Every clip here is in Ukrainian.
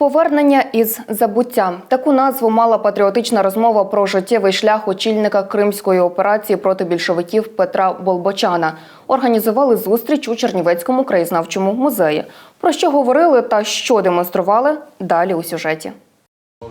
Повернення із забуття таку назву мала патріотична розмова про життєвий шлях очільника кримської операції проти більшовиків Петра Болбочана. Організували зустріч у Чернівецькому краєзнавчому музеї. Про що говорили та що демонстрували далі у сюжеті.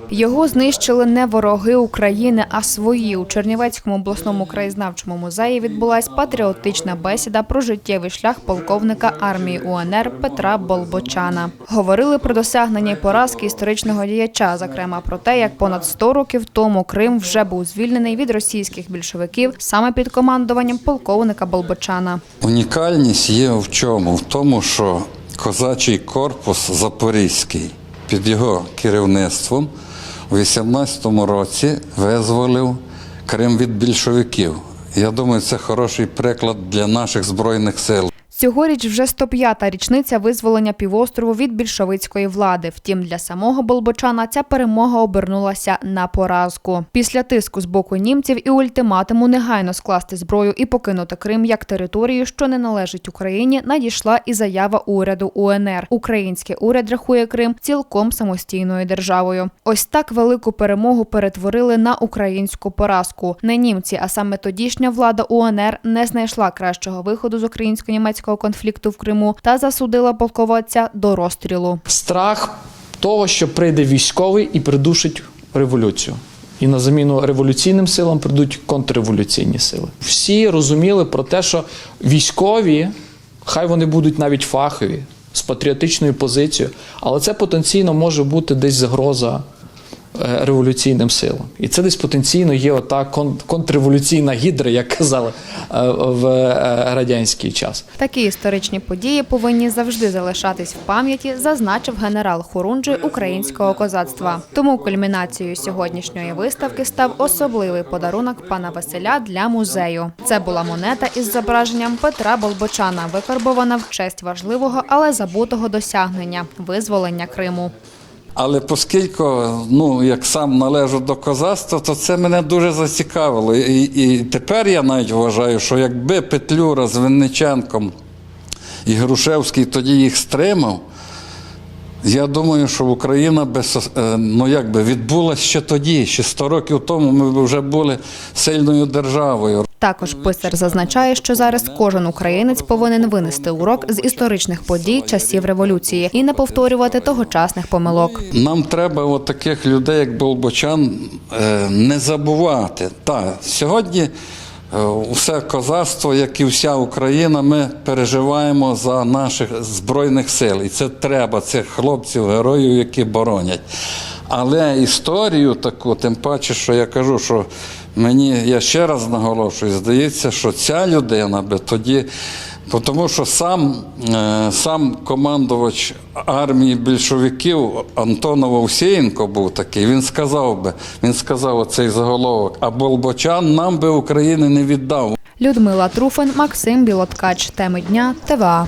Його знищили не вороги України, а свої. У Чернівецькому обласному краєзнавчому музеї відбулась патріотична бесіда про життєвий шлях полковника армії УНР Петра Болбочана. Говорили про досягнення й поразки історичного діяча, зокрема про те, як понад 100 років тому Крим вже був звільнений від російських більшовиків саме під командуванням полковника Болбочана. Унікальність є в чому? В тому, що козачий корпус Запорізький під його керівництвом у 18-му році визволив Крим від більшовиків. Я думаю, це хороший приклад для наших збройних сил. Цьогоріч вже 105-та річниця визволення півострову від більшовицької влади. Втім, для самого Болбочана ця перемога обернулася на поразку. Після тиску з боку німців і ультиматуму негайно скласти зброю і покинути Крим як територію, що не належить Україні, надійшла і заява уряду УНР. Український уряд рахує Крим цілком самостійною державою. Ось так велику перемогу перетворили на українську поразку. Не німці, а саме тодішня влада УНР не знайшла кращого виходу з українсько-німецького конфлікту в Криму та засудила полководця до розстрілу. страх того, що прийде військовий і придушить революцію. І на заміну революційним силам прийдуть контрреволюційні сили. Всі розуміли про те, що військові, хай вони будуть навіть фахові, з патріотичною позицією, але це потенційно може бути десь загроза революційним силам. І це десь потенційно є ота кон- контрреволюційна гідра, як казали е, в е, радянський час. Такі історичні події повинні завжди залишатись в пам'яті, зазначив генерал Хорунжий українського козацтва. Тому кульмінацією сьогоднішньої виставки став особливий подарунок пана Василя для музею. Це була монета із зображенням Петра Болбочана, викарбована в честь важливого, але забутого досягнення визволення Криму. Але оскільки ну, як сам належу до козацтва, то це мене дуже зацікавило. І, і тепер я навіть вважаю, що якби Петлюра з Винниченком і Грушевський тоді їх стримав, я думаю, що Україна би е, ну, якби відбулася ще тоді, ще 100 років тому ми б вже були сильною державою. Також писар зазначає, що зараз кожен українець повинен винести урок з історичних подій часів революції і не повторювати тогочасних помилок. Нам треба от таких людей, як Болбочан, е, не забувати. Так, сьогодні усе козацтво, як і вся Україна, ми переживаємо за наших збройних сил. І це треба, цих хлопців, героїв, які боронять. Але історію таку, тим паче, що я кажу, що мені, я ще раз наголошую, здається, що ця людина би тоді. Тому що сам, е, сам командувач армії більшовиків Антонов Овсієнко був такий. Він сказав би, він сказав оцей заголовок, а Болбочан нам би України не віддав. Людмила Труфан, Максим Білоткач. Теми дня ТВА.